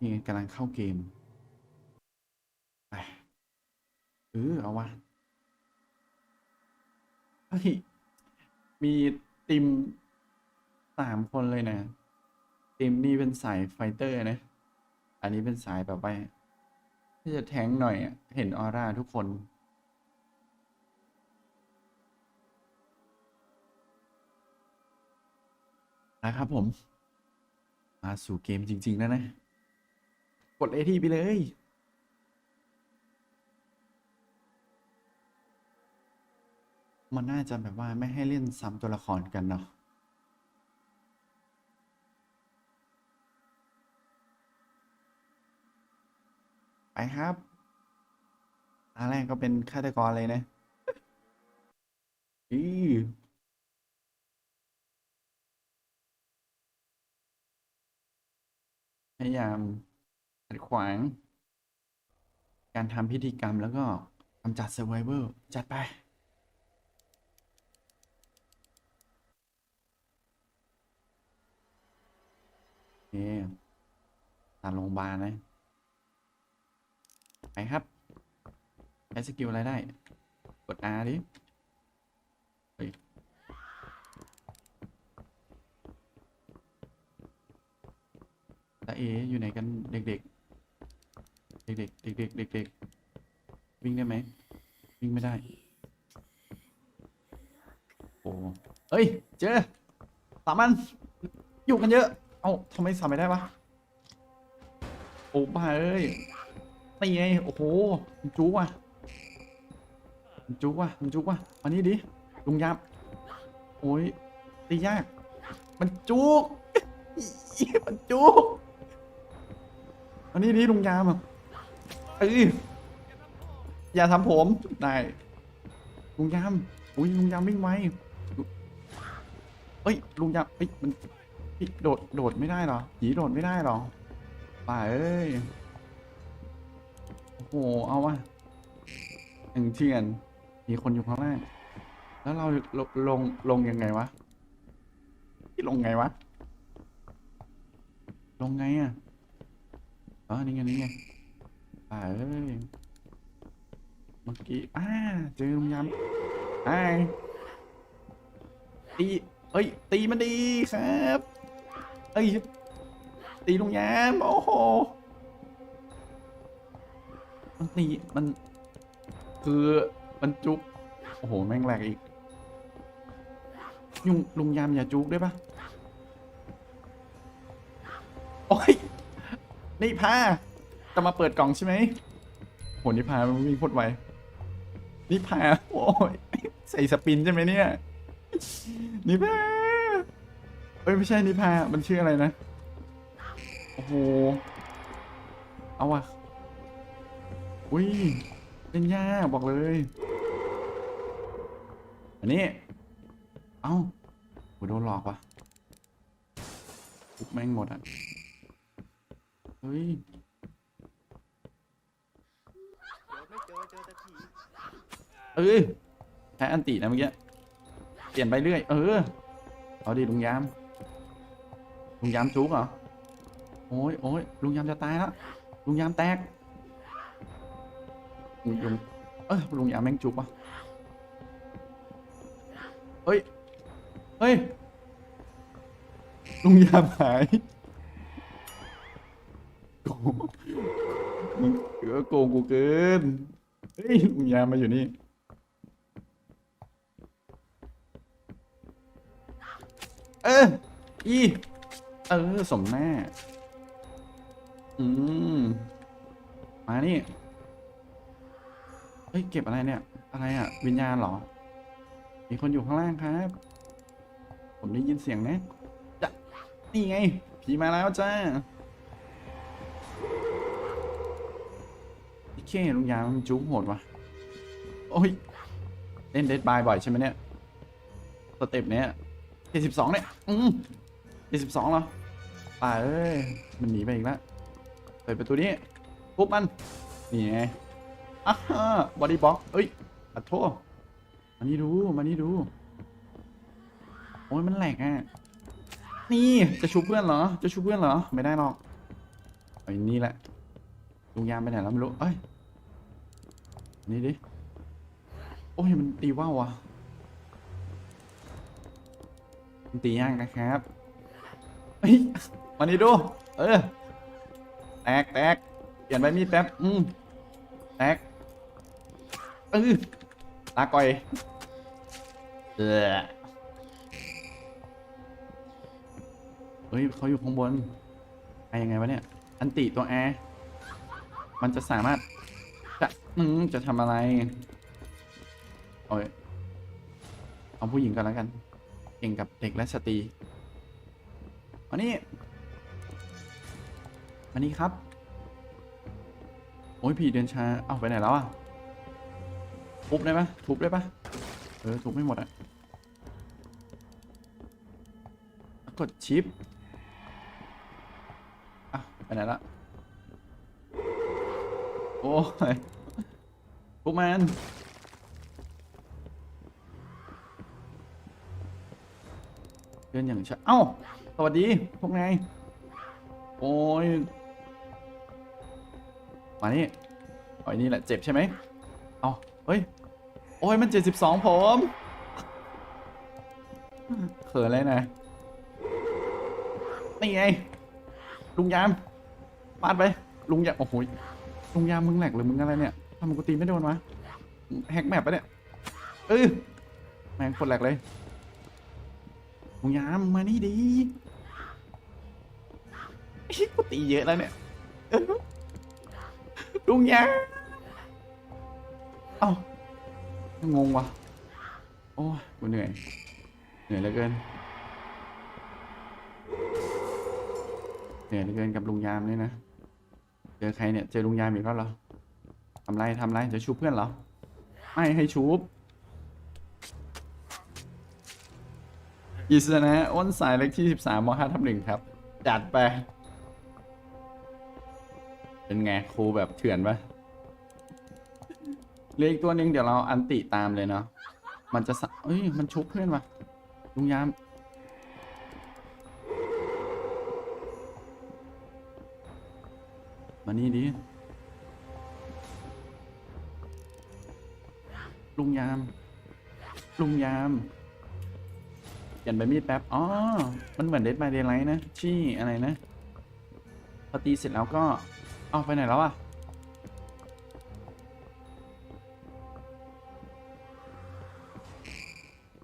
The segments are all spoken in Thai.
นี่ไงกำลังเข้าเกมไปเออเอาวะเฮ้ยมีทีมสามคนเลยนะทีมนี้เป็นสายไฟเตอร์นะ อันนี้เป็นสายแบบไปที่จะแทงหน่อยอะเห็นออร่าทุกคนนะครับผม มาสู่เกมจริง ๆ แล้วนะ กดเอทีไปเลย มันน่าจะแบบว่าไม่ให้เล่นซ้ำตัวละครกันเนาะไปครับตาแรกก็เป็นฆาตกรเลยนะอือพยายาม ดขวาง การทำพิธีกรรมแล้วก็กำจัดเซอร์ไวเวอร์จัดไป โอเคตัดโรงพยาบาลนะ ไปครับใช้สกิลอะไรได้ กด R ดิเฮ้ยตาเออยู่ไหนกันเด็ก ๆ เด็กๆเด็กเด็กวิ่งได้ไหมวิ่งไม่ได้ โอ้เฮ้ย เจอสามัน อยู่กันเยอะ เอ้าทำไมสามไม่ได้วะโอ้บ้าเอ้ยนี่ไงโอ้โหมันจุกว่ะมันจุกว่ะมันจุกว่ะอันนี้ดิลุงยับโอ้ยตียาก มันจุกมันจุกอันนี้ดิลุงยามอะ เอ้ยอย่าทำผมได้ลุงยามอุ้ยลุงยามวิ่งไวเอ้ยลุงยามเอ้ยมันเฮ้ยโดดโดดไม่ได้หรอหีโดดไม่ได้หรอป่าเอ้ยโอ้โหเอาวะหนึ่งเทียนมีคนอยู่ข้างล่างแล้วเราลงลงลงยังไงวะที่ลงไงวะลงไงอะอ๋อนี่ไงนี่ไง อ่าเอ้ยเมื่อกี้อ่าเจอลุงยำอ่าตีเอ้ย ตีมันดีครับเอ้ยตีลุงยำโอ้โหมันตีมัน คือมันจุกโอ้โห แม่งแหลกอีก ยุงลุงยามอย่าจุกได้ปะโอ้ย นี่พา จะมาเปิดกล่องใช่ไหมโหนี่พามันวิ่งโคตรไวนี่พาโอ้ยใส่สปินใช่ไหมเนี่ยนี่พาเอ้ยไม่ใช่นี่พามันชื่ออะไรนะโอ้โหเอาว่ะอุ้ยเล่นยากบอกเลย อันนี้ เอ้าโหโดนหลอกว่ะทุกแม่งหมดอะ เฮ้ย ไม่เจอเจอแต่ผี เอ้ยแพ้อันตินะเมื่อกี้เปลี่ยนไปเรื่อย เออ เอาดิลุงยาม ลุงยามจุกเหรอ โอ้ยโอ้ยลุงยามจะตายแล้ว ลุงยามแตก ลุงลุงเอ้ยลุงยามแม่งจุกว่ะเฮ้ย เฮ้ย ลุงยามหายโกงมึงเออโกงกูเกิน เฮ้ยลุงยามมาอยู่นี่ เออ อี เออ สมแม่อืม มานี่ เฮ้ย เก็บอะไรเนี่ย อะไรอะ วิญญาณเหรอ มีคนอยู่ข้างล่างครับ ผมได้ยินเสียงนะจะนี่ไง ผีมาแล้วจ้าพี่เคลุงยามันจุ๊กโหดวะโอ้ย เล่นเดดบายบ่อยใช่ไหมเนี่ย สเต็ปเนี้ย จ็ดสิบสองเนี่ย อืมเจ็ดสิบสองเหรอป่าเอ้ย มันหนีไปอีกแล้วเปิดประตูนี้ปุ๊บมัน นี่ไงอะบอดี้บ็อกเอ้ยขอโทษมานี่ดูมานี่ดู โอ้ยมันแหลกอะ นี่จะชูเพื่อนเหรอ จะชูเพื่อนเหรอ ไม่ได้หรอกไอ้นี่แหละลุงยามไปไหนแล้วไม่รู้ เอ้ย นี่ดิ โอ้ยมันตีว่าวอะ ตียากนะครับเฮ้ยมานี่ดู เออ แตกแตกเปลี่ยนใบมีดแป๊บ อืมแตกเออลาก่อยเออเฮ้ยเขาอยู่ข้างบนไอยังไงวะเนี่ย อันติตัวแอร์มันจะสามารถ จะอืมจะทำอะไร โอ้ย เอาผู้หญิงก่อนแล้วกัน เก่งกับเด็กและสตรีมานี่มานี่ครับ โอ้ยผีเดินช้าเอาไปไหนแล้วอะทุบได้ปะทุบได้ปะเออทุบไม่หมดอะกดชิปอะไปไหนละโอ้ยพวกมัน ดินอย่างช้าเอ้า สวัสดี พวกนาย โอ้ย มานี่อาไอ้นี่แหละ เจ็บใช่ไหมเอาเฮ้ย โอ้ย มันเจ็ดสิบสองผมเขินเลยนะ นี่ไง ลุงยามปาดไป ลุงยาม โอ้โหยลุงยามมึงแหลกหรือมึงอะไรเนี่ยทำไมกูตีไม่โดนวะแฮกแมปปะเนี่ยเออแม่งคนแหลกเลย งยามมานี่ดีเฮ้กูตีเยอะแล้วเนี่ยลุงยามเอ้างงวะโอ้ยกูเหนื่อย เหนื่อยเหลือเกิน เหนื่อยเหลือเกินกับลุงยามเนี่ยนะ เจอใครเนี่ย เจอลุงยามอีกแล้วเหรอทำไรทำไรจะชูเพื่อนเหรอ ไม่ให้ชูบ กิษณะอ้นสายเลขที่สิบสามมห้าทับหนึ่งครับ จัดไป เป็นไงครูแบบเถื่อนปะเหลืออีกตัวหนึ่งเดี๋ยวเราอันติตามเลยเนาะมันจะสะเอ้ยมันชุบเพื่อนวะลุงยามมานี่ดิลุงยาม ลุงยาม ลี่ยนใบมีดแป๊บ อ๋อ มันเหมือนเดด y บ d ด y l ไลท์นะ ชี่อะไรนะ พอตีเสร็จแล้วก็เอาไปไหนแล้วอะ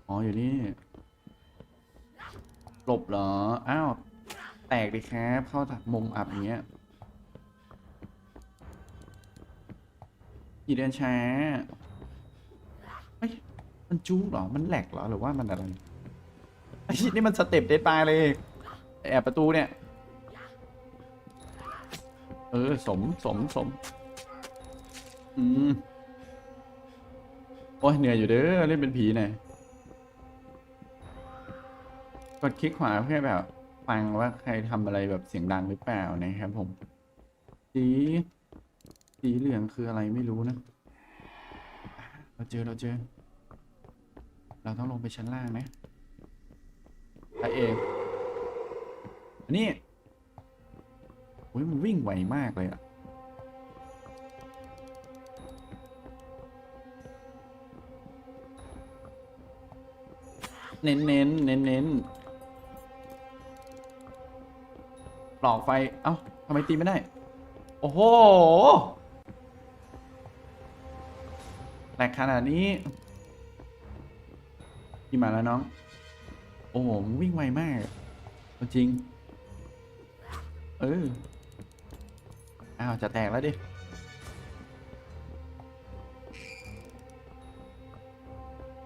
อ๋อ อยู่นี่ หลบเหรอ อ้าว แตกดิครับ เข้าจากมุมอับอย่างเงี้ยกี่เดือนช้าเฮ้ย มันจู๊เหรอ มันแหลกเหรอ หรือว่ามันอะไร ไอ้ชินี่มันสเต็ปเดดปลายเลย แอบประตูเนี่ย เออ สมสมสม อืม โอ้ยเหนื่อยอยู่เด้อเล่นเป็นผีหน่อยกดคลิกขวาเพื่อแบบ ฟังว่าใครทำอะไรแบบเสียงดังหรือเปล่านะครับผม สีสีเหลืองคืออะไรไม่รู้นะอะเราเจอเราเจอ เราต้องลงไปชั้นล่างไหม ไปเองอันนี้อุ้ยมันวิ่งไวมากเลยอะเน้นเน้นเน้นเน้นหลอกไฟ เอ้าทำไมตีไม่ได้ โอ้โหแหลกขนาดนี้พี่มาแล้วน้อง โอ้โหมึงวิ่งไวมากจริง เออ อ้าว จะแตกแล้วดิ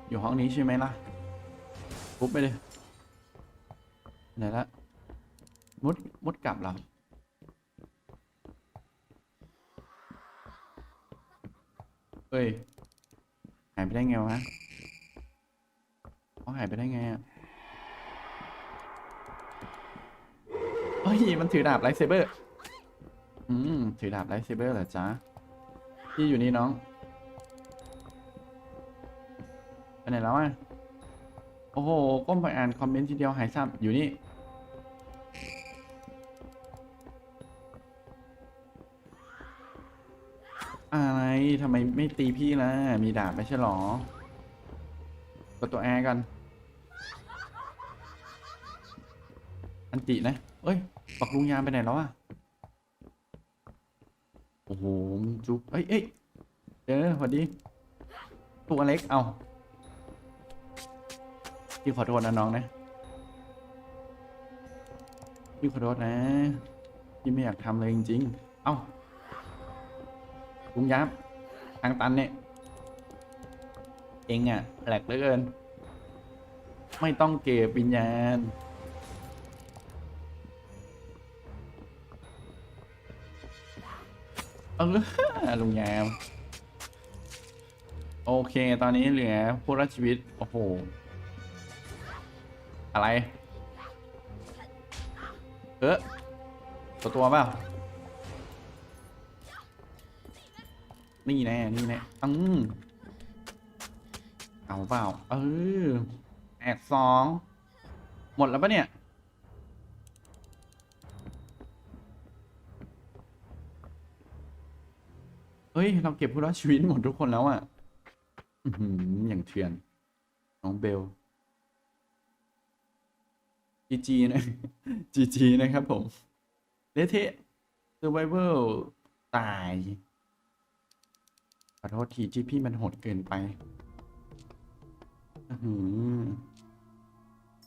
อยู่ห้องนี้ใช่ไหมล่ะปุ๊บไปเลยไหนละมุดมุดกลับเหรอเฮ้ย หายไปได้ไงวะเขาหายไปได้ไงอะ เฮ้ยมันถือดาบไลท์เซเบอร์ อืม ถือดาบไลท์เซเบอร์เหรอจ๊ะ พี่อยู่นี่น้อง ไปไหนแล้วอะ โอ้โห ก้มไปอ่านคอมเมนต์ทีเดียวหายซ้ำอยู่นี่ อะไรทำไมไม่ตีพี่ล่ะ มีดาบไม่ใช่หรอกดตัวแอร์กัน ตินะ เอ้ย ปักลุงยามไปไหนแล้วอะ โอ้โหจุ๊บเอ้ยเอ้ยเจอสวัสดี ตัวเล็ก เอาพี่ขอโทษนะน้องนะ พี่ขอโทษนะ พี่ไม่อยากทำเลยจริง ๆ เอ้าลุงยับทางตันเนี่ย เองอะแหลกเหลือเกิน ไม่ต้องเก็บวิญญาณ เออลุงแยมโอเค ตอนนี้เหลือผู้รอดชีวิต โอ้โห อะไร เออตัวตัวเปล่านี่แน่ นี่แน่อืมเอาเปล่า เออแอกสอง หมดแล้วปะเนี่ย ฮ้ย เราเก็บผู้รอดชีวิตหมดทุกคนแล้วอะ่ะอือย่างเถื่อน น้องเบลจีจีนะจีจีนะครับผมเละเทะ survival ตายขอโทษทีที่พี่มันโหดเกินไป อื้อหือ